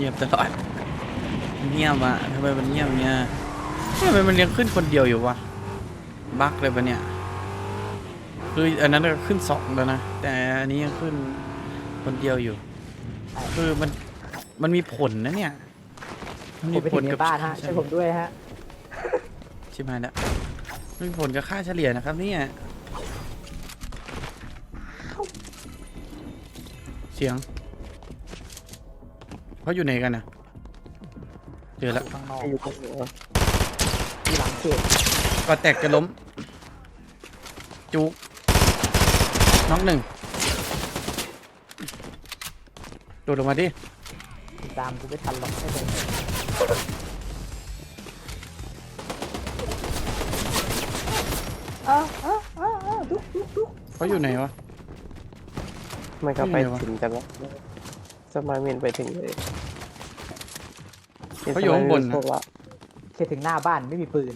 เงียบตลอดเงียบอะทำไมมันเงียบเนี่ยทำไมมันยังขึ้นคนเดียวอยู่วะบั๊กเลยปะเนี่ยคืออันนั้นก็ขึ้นสองแล้วนะแต่อันนี้ยังขึ้นคนเดียวอยู่ คือมันมันมีผลนะเนี่ยมันผมีมไปผถึลงในกับบ้านฮะช่วยผมด้วยฮะใช่ไหมละมันมีผลกับค่าเฉลี่ยนะครับเนี่ยเสียง เขาอยู่ไหนกันนะเจอแล้วข้างนอกอยู่ตรงหัวที่หลังเขตก็แตกจะล้ม จุกน้องหนึ่งโดดลงมาดิตามกูไม่ทันหรอกไม่เป็นอ้าวอ้าวอ้าวอ้าวดุ๊กดุ๊กดุ๊กเขาอยู่ไหนวะ มันก็ไปไม่มีวะถึงกันแล้วสมัยเมนไปถึงเลย เขาอยู่ข้างบนนะ พวกละเขตถึงหน้าบ้านไม่มีปืน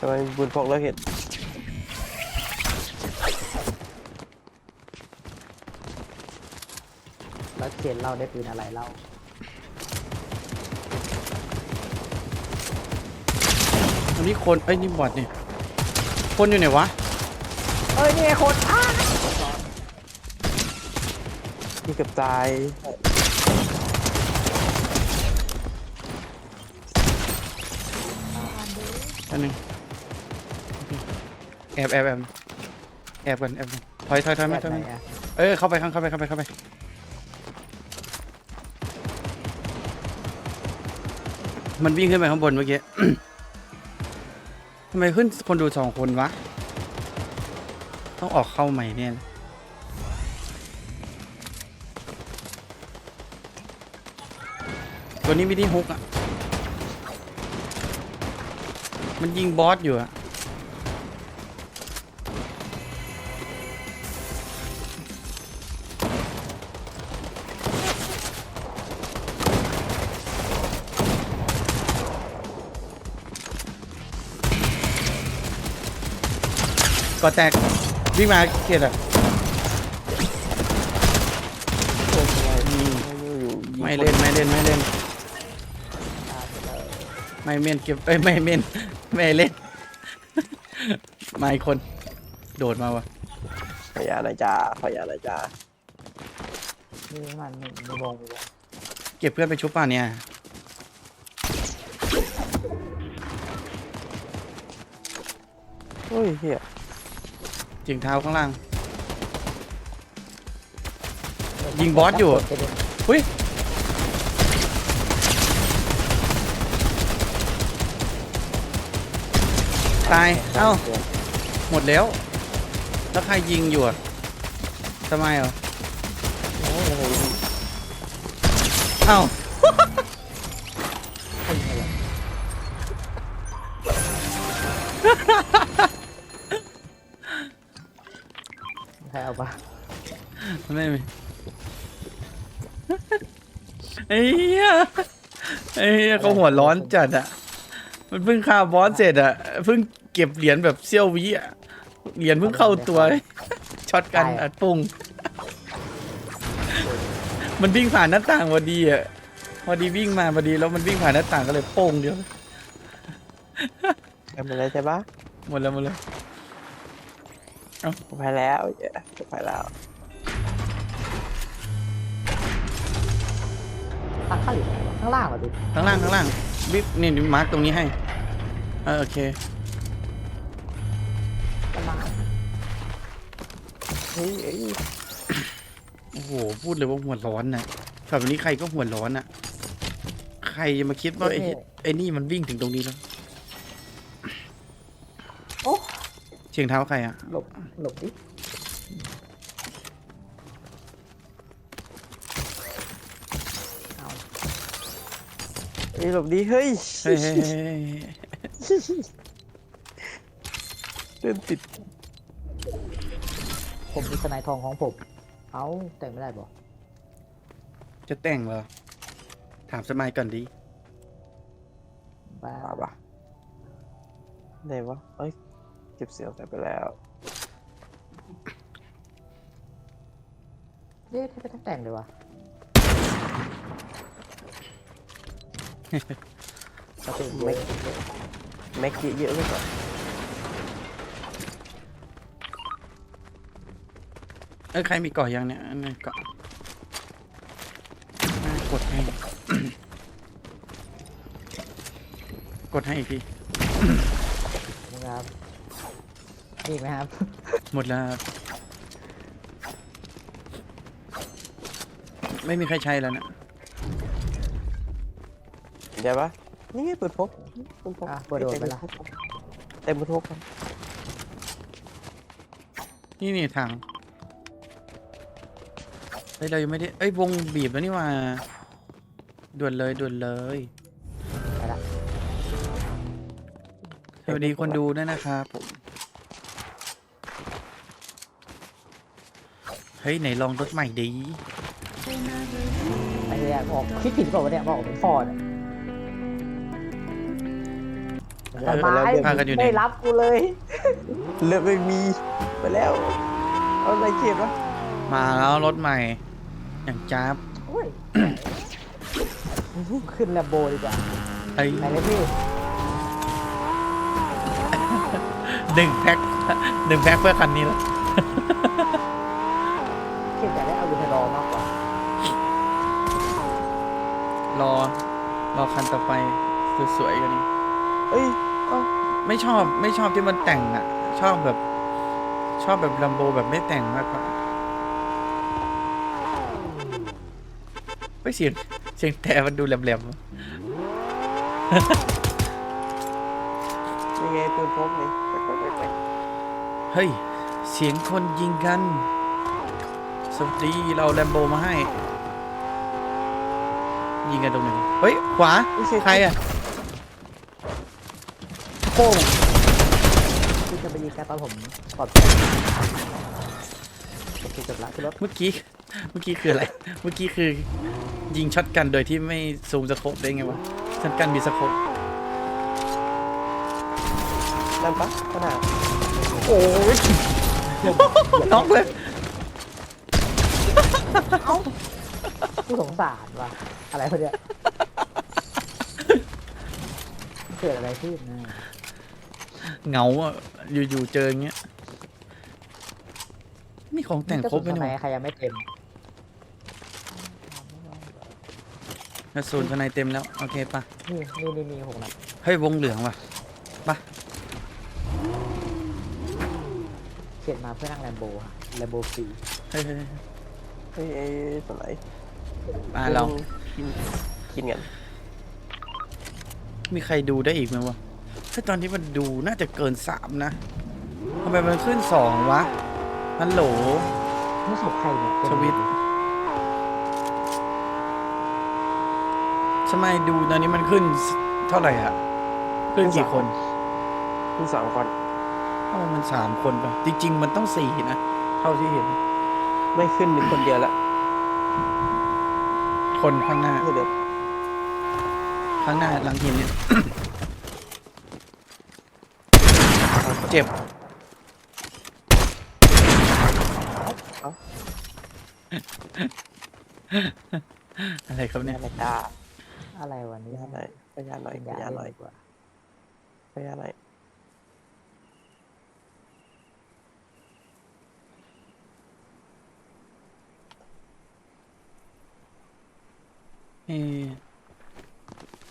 สมัยบุญพกแล้วเห็นแล้วเขตเราได้ปืนอะไรเล่าอันนี้คนเอ้ยนี่บอดนี่ คนอยู่ไหนวะ เอ้ยนี่ไงคนอ้าที่เกับตาย อันหนึงแอบแอบแอบแอบกันแอบกันถอยถอยถอยมาถอยไหนมาอะเอ้ยเข้าไปข้างเข้าไปเข้าไปเข้าไปมันวิ่งขึ้นไปข้างบนเมื่อกี้ ทำไมขึ้นคนดูสองคนวะ ต้องออกเข้าใหม่เนี่ย ตัวนี้ไม่ได้ฮุกอะ มันยิงบอสอยู่อะก็แตกวิ่งมาเกียดอะเพื่อนสมัยมีอยู่อยู่ยิงไม่เล่น ไม่เล่น ไม่เล่นตามไปเลย ไม่เมนเก็บเอ้ยไม่เมนไม่เล่นมาอีกคน โดดมาวะขอยาหน่อยจ้าขอยาหน่อยจ้านี่มันมีมีวงมีวงเก็บเพื่อนไปชุบป่ะเนี่ยเฮ้ยเฮียจิงเท้าข้างล่าง ยิงบอสอยู่ไปดิหุ้ย ตาย เอ้า หมดแล้ว แล้วใครยิงอยู่อะทำไมเหรอโอ้ยอะไรวะเอ้าให้ยิงอะไรใครเอาปะไม่มีไอ้เหี้ยไอ้เหี้ยเขาหัวร้อนจัดอะ มันเพิ่งฆ่าบอสเสร็จอะเพิ่งเก็บเหรียญแบบเซี่ยววิอะเหรียญเพิ่งเข้าตัว ช็อตกันอัดปุ้งมันวิ่งผ่านหน้าต่างพอดีอะพอดีวิ่งมาพอดีแล้วมันวิ่งผ่านหน้าต่างก็เลยโป้งเดียวทำอะไรใช่ปะหมดแล้วหมดแล้วไปแล้วเย้ไปแล้วทางเข้าอยู่ไหนวะข้างล่างเหรอดิข้างล่างข้างล่าง วิบนี่มาร์กตรงนี้ให้เออโอเคข้างล่างเฮ้ยเอ้ยโอ้โหพูดเลยว่าหัวร้อนนะแบบนี้ใครก็หัวร้อนอะใครจะมาคิดว่าไอ้ไอ้นี่มันวิ่งถึงตรงนี้แล้วโอ้เชียงเท้าใครอะหลบหลบดิเอา เฮ้ย หลบดีเฮ้ยเฮ้ยเฮ้ยเฮ้ยเฮ้ยเดินติดผมมีสไนทองของผม เอาแต่งไม่ได้บอกจะแต่งเหรอ ถามสมัยก่อนดีบ้าป่าปะไหนวะเอ้ยเก็บเสียงใส่ไปแล้ว เย้ไม่ต้องแต่งเลยวะ สติแม็กแม็กเยอะๆไว้ก่อนเออใครมีเก่อยังเนี่ยอันนี้เก่ออ่ากดให้กดให้อีกทีนะครับมีอีกไหมครับ หมดแล้วครับไม่มีใครใช้แล้วนะ เห็นใจปะนี่ไงเปิดพกเปิดพกอะเปิดโดดไปละ เต็มเปิดพกครับนี่นี่ทางเฮ้ยเรายังไม่ได้เอ้ยวงบีบแล้วนี่หว่าด่วนเลยด่วนเลยไปละ สวัสดีคนดูด้วยนะครับผมเฮ้ย ไหนลองรถใหม่ดี ไอ้เนี่ยบอกคิดผิดเปล่าวะเนี่ยบอกเป็นฟอร์ดอะ เอแต่อไม้พากันอยู่ไหน ไม่รับกูเลยเลือดไม่มีไปแล้วเอาอะไรเก็บวะมาแล้วรถใหม่ อย่างจ้าบโอ้ยขึ้นแลมโบดีกว่าเฮ้ยไหนเลยพี่หนึ่งแพ็คหนึ่งแพ็คเพื่อคันนี้แล้วคิดแต่ได้เอายูเทรอมากกว่ารอ รอคันต่อไปสวยๆกันนี้เอ้ยเอ้า ไม่ชอบไม่ชอบที่มันแต่งอะชอบแบบ ชอบแบบลัมโบแบบไม่แต่งมากกว่าไม่เสียงเสียงแต่มันดูแหลมๆนี่ไงเปิดพกนี่ไปไปไปไปเฮ้ย เสียงคนยิงกันสวัสดีเราแลมโบมาให้ ยิงกันตรงไหนเฮ้ย ขวาไม่ใช่ใครอะ โป้งคุณจะไปยิงกันตอนผมปลอดภัยโอเคจบละขึ้นรถเมื่อกี้ เมื่อกี้คืออะไร เมื่อกี้คือยิงช็อตกันโดยที่ไม่ซูมสโคปได้ไงวะช็อตกันมีสโคปนั่นปะขนาดโอ้ยน็อกเลยผู้สงสารว่ะ อะไรคนเนี้ยเกิดอะไรขึ้นนะ เหงาอะอยู่ๆเจออย่างเงี้ยมีของแต่งครบไหมกะสุนเนี่ยทำไมใครยังไม่เต็มกระสุนข้างในเต็มแล้ว โอเคปะนี่นี่นี่นี่หกนัดเฮ้ยวงเหลืองว่ะเขียนมาเพื่อนั่งแลมโบค่ะแลมโบฟรีเฮ้ยเฮ้ยเฮ้ยเอ้ยเอ้ยตัวไหนมาเรากินกินกันมีใครดูได้อีกไหมวะ ถ้าตอนที่มันดูน่าจะเกินสามนะทำไมมันขึ้นสองวะฮัลโหลนี่ศพใครเนี่ยทวิตทำไมดูตอนนี้มันขึ้นเท่าไหร่อะขึ้นกี่คนขึ้นสองคนทำไมมันสามคนปะจริง ๆ มันต้องสี่นะเท่าที่เห็น ไม่ขึ้นหนึ่งคนเดียวละคนข้างหน้าไม่เดี๋ยวข้างหน้าหลังหินเนี่ย เจ็บ อะไรครับเนี่ย อะไรจ้าอะไรวันนี้พยาหน่อยพยาหน่อยพยาหน่อยดีกว่าพยาหน่อยเอ๊ะ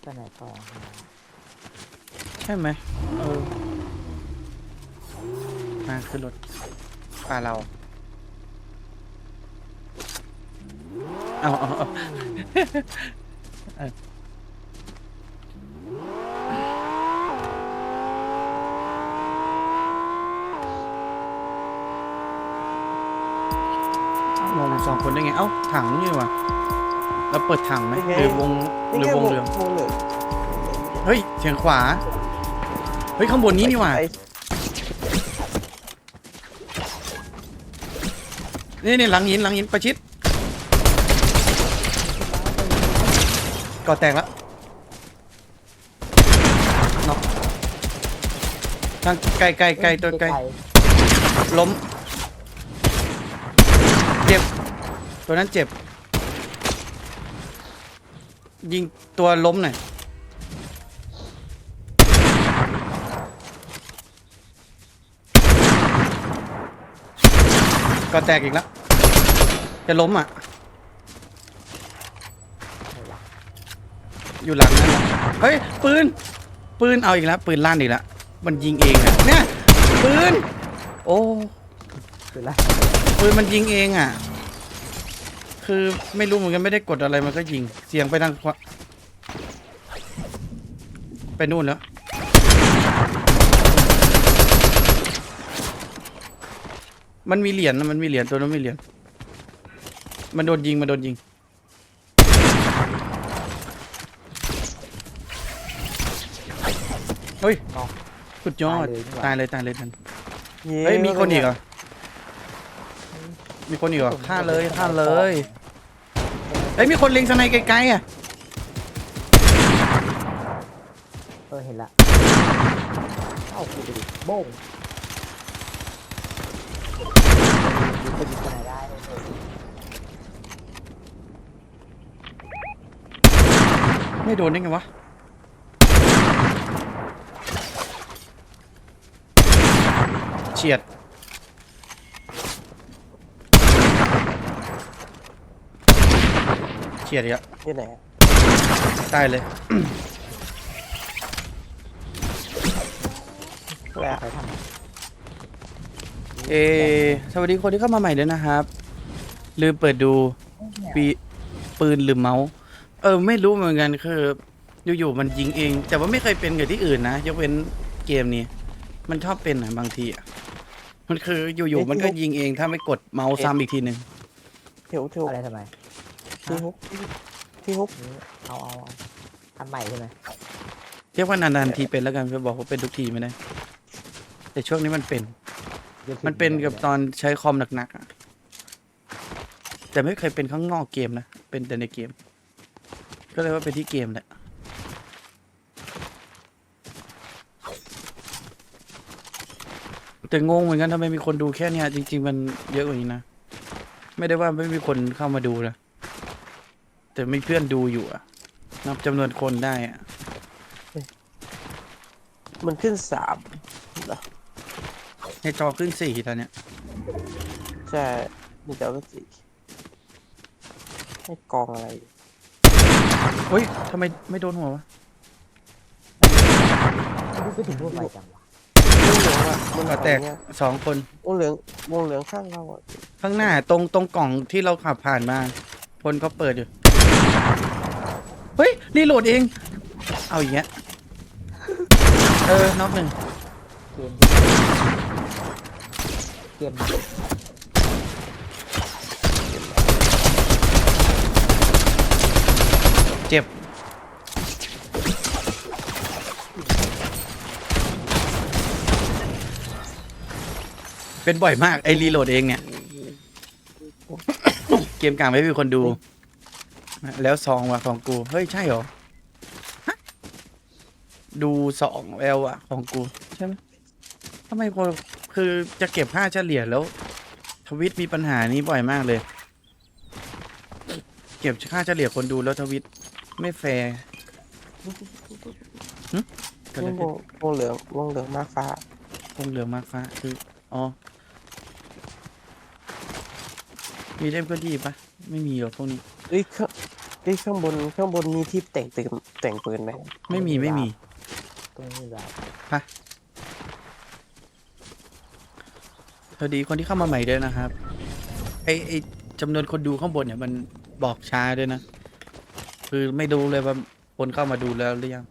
ไปไหนต่อหาใช่ไหมเออ มาขึ้นรถป่าเราเอาเอาเอาเออลงสองคนได้ไง เอ้า ถังนี่วะเราเปิดถังไหมหรือวงหรือวงเหลืองวงเหลืองเฮ้ยเสียงขวา เฮ้ย ข้างบนนี้นี่หว่า ไอ้ นี่นี่หลังหินหลังหินประชิดก่อแตกแล้วน็อกทางไกลไกลไกลตัวไกลล้ม เจ็บ ตัวนั้นเจ็บ ยิงตัวล้มหน่อย ก็แตกอีกแล้ว จะล้มอะ อยู่หลังนั่นน่ะเฮ้ย ปืน ปืนเอาอีกแล้ว ปืนลั่นอีกแล้ว มันยิงเองอะเนี่ย ปืน โอ้ คือละปืนมันยิงเองอะ คือไม่รู้เหมือนกันไม่ได้กดอะไรมันก็ยิง เสียงไปทางขวาไปนู่นแล้ว มันมีเหรียญนะมันมีเหรียญตัวนั้นมีเหรียญมันโดนยิงมันโดนยิง เฮ้ยเอาสุดยอด ตายเลยดีกว่าตายเลยตายเลยทันเย้เฮ้ยมีคนอีกเหรอ มีคนอีกเหรอฆ่าเลยฆ่าเลยเฮ้ยมีคนเล็งสไนไกลๆอะ เออเห็นละ เอ้ากูไปดิโบ้งยิง ไปยิงไปไหนได้เลยไม่โดนได้ไงวะ เฉียด เฉียดอีกแล้วที่ไหนอะตายเลยแล้วไปทำ เอสวัสดีคนที่เข้ามาใหม่ด้วยนะครับ ลืมเปิดดูปีปืนหรือเมาส์ เออ ไม่รู้เหมือนกันคืออยู่ๆมันยิงเอง แต่ว่าไม่เคยเป็นกับที่อื่นนะยกเว้นเกมนี้ มันชอบเป็นนะบางทีอะมันคืออยู่ๆมันก็ยิงเองถ้าไม่กดเมาส์ซ้ำอีกทีหนึ่งเที่ยวเที่ยวอะไรทำไมที่ฮุกที่ฮุกนี่เอาเอาเอาทำใหม่ใช่ไหมเรียกว่านานๆทีเป็นแล้วกันไปบอกว่าเป็นทุกทีไม่ได้แต่ช่วงนี้มันเป็นดี๋ยวถึง มันเป็นกับตอนใช้คอมหนักๆอะแต่ไม่เคยเป็นข้างนอกเกมนะ เป็นแต่ในเกม ก็เลยว่าเป็นที่เกมแหละแต่งงเหมือนกันทำไมมีคนดูแค่เนี้ยจริง ๆ มันเยอะกว่านี้นะ ไม่ได้ว่าไม่มีคนเข้ามาดูนะ แต่มีเพื่อนดูอยู่อะนับจำนวนคนได้อะมันขึ้นสาม ในจอขึ้นสี่ตอนเนี้ยใช่มีแต่ว่าสี่ให้กองอะไรเฮ้ยทำไมไม่โดนหัววะไม่รู้ไปถึงพวกไปจังวะวงเหลืองอะมันก็แตกฝั่งเนี้ยสองคน วงเหลืองวงเหลืองข้างเราอะข้างหน้าตรงตรงกล่องที่เราขับผ่านมาคนเขาเปิดอยู่ เฮ้ย รีโหลดเอง เอาอย่างเงี้ย เออ น็อกหนึ่งเกมเเกมเจ็บ เป็นบ่อยมาก ไอ้รีโหลดเองเนี่ย เกมกลางไม่มีคนดู แล้วสองว่ะของกู เฮ้ย ใช่เหรอดูสองแอลอะของกู ใช่ไหมทำไมคน คือจะเก็บค่าเฉลี่ยแล้ว ทวิตมีปัญหานี้บ่อยมากเลย เก็บค่าเฉลี่ยคนดูแล้วทวิตไม่แฟร์หึเกิดอะไรนี่วขึ้นงวงเหลืองวงเหลืองมากฟ้าวงเหลืองมากฟ้าคืออ๋อมีเล่มก็ดีปะไม่มีหรอกพวกนี้เอ้ยข้างเอ้ยข้างบนข้างบนมีที่แต่งปืนแต่งปืนไหมไม่มีไม่มี ตรงนี้แบบ สวัสดีคนที่เข้ามาใหม่ด้วยนะครับ ไอไอจำนวนคนดูข้างบนเนี่ยมันบอกช้าด้วยนะ คือไม่ดูเลยว่าคนเข้ามาดูแล้วหรือยัง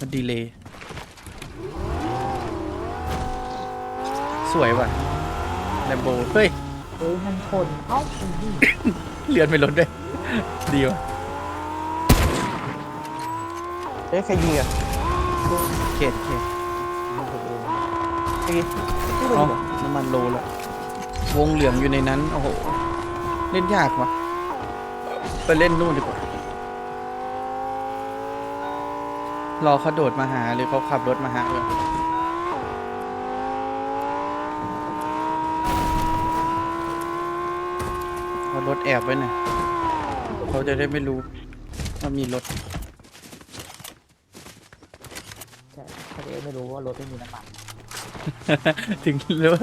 มันดีเลยสวยว่ะแลมโบเฮ้ยเอ้ยมันคนเอ้าอีนี่เลือนไม่ลดด้วย ดีว่ะเอ้ยใครยิงอะเขตเขตมันเป็นเอง ไม่อ๋อรู้เหรอน้ำมันโลแล้ววงเหลืองอยู่ในนั้น โอ้โห เล่นยากว่ะไปเล่นนู่นดีกว่า รอเขาโดดมาหาหรือเขาขับรถมาหาเออเอารถแอบไว้หน่อยเขาจะได้ไม่รู้ว่ามีรถ ใช่ถ้าตัวเองไม่รู้ว่ารถไม่มีน้ำมัน ถึงรู้ว่า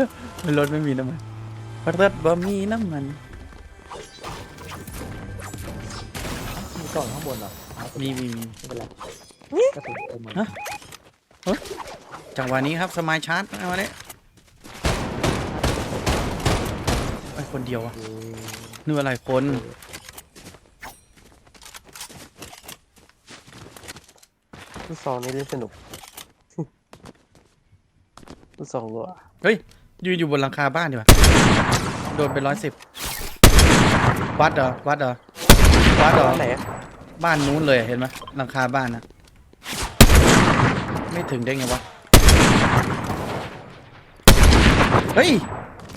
รถไม่มีน้ำมันรถบ่มีน้ำมันมีกล่องข้างบนเหรอเอามีมีมีไม่เป็นไรกระสุนเต็มหมดฮะจังหวะนี้ครับสมายชาร์จเอามาเนี่ยไอ้คนเดียวอะนึกว่าหลายคนลูกซองนี่เล่นสนุก ลูกซองรัวเฮ้ยยืนอยู่บนหลังคาบ้านดีกว่าโดนไปร้อยสิบวัดเหรอวัดเหรอวัดเหรอไหนอะบ้านนู้นเลยเห็นไหมหลังคาบ้านนะไม่ถึงได้ไงวะเฮ้ย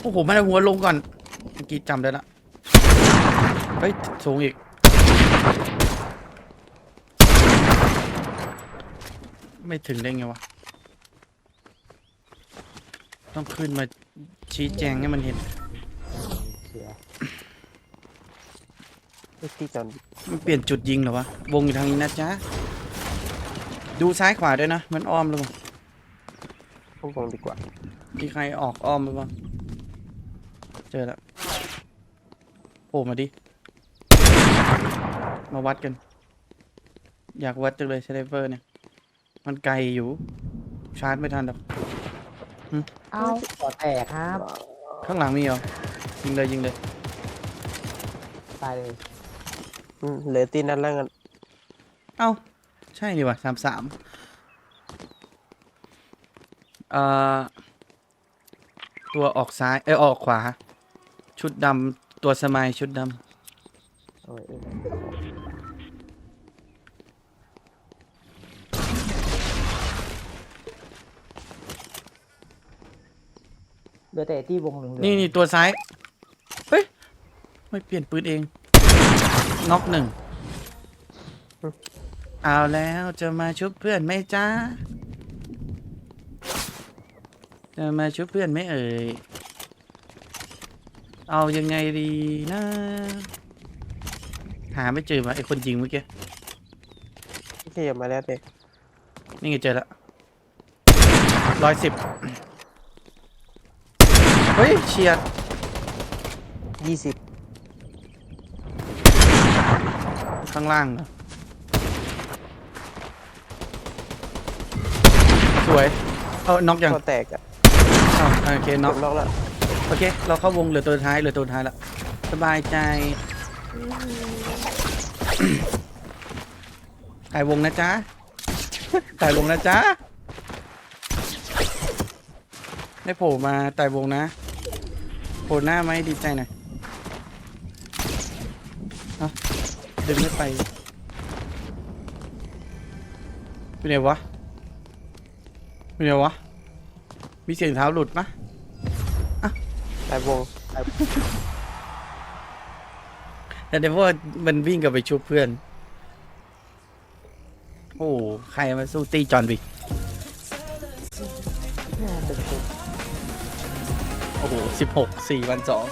โอ้โหมันเอาหัวลงก่อนเมื่อกี้จำได้ละเฮ้ยสูงอีกไม่ถึงได้ไงวะ ต้องขึ้นมาชี้แจงให้มันเห็น เสียไอ้ที่จอนมันเปลี่ยนจุดยิงเหรอวะ วงอยู่ทางนี้นะจ๊ะ ดูซ้ายขวาด้วยนะ มันอ้อมหรือเปล่าพวกวงดีกว่ามีใครออกอ้อมหรือเปล่าเจอแล้วโผล่มาดิ มาวัดกัน อยากวัดจังเลยเซเลเวอร์เนี่ย มันไกลอยู่ ชาร์จไม่ทันหรอก เอ้าปอดแตกครับ ข้างหลังมีเหรอ ยิงเลยยิงเลย ตายเลยอืมเหลือตีนั้นแล้วกันเอ้า ใช่นี่ว่ะสามสามเอ่อ ตัวออกซ้าย เอ้ยออกขวา ชุดดำตัวสมัยชุดดโอ้ย เอ้ยเหลือแต่ที่วงเหลืองำๆนี่นี่ตัวซ้าย เฮ้ย ไม่เปลี่ยนปืนเอง น็อกหนึ่ง เอาแล้วจะมาชุบเพื่อนไหมจ้า จะมาชุบเพื่อนไหมเอ่ย เอายังไงดีนะ หาไม่เจอวะไอคนยิงเมื่อกี้ที่ขยับมาแล้วเด็กนี่ไงเจอแล้วร้อยสิบเฮ้ยเฉียดยี่สิบข้างล่างเหรอสวย เอาน็อกยังก็แตกอะอ้าวโอเคน็อกจบนอกแล้วโอเค เราเข้าวงเหลือตัวท้ายเหลือตัวท้ายแล้วสบายใจถ่ายวงนะจ๊ะถ่ายวงนะจ๊ะได้โผล่มาถ่ายวงนะ โผล่หน้าไหมดีใจหน่อยเอ้าดึงไม่ไปเป็นไงวะเป็นไงวะ มีเสียงเท้าหลุดปะแต่วงแต่เดี๋ยวว่ามันวิ่งกลับไปชุบเพื่อน โอ้ ใครมาสู้ตีจอห์นวิก โหสิบหกสี่วันสอง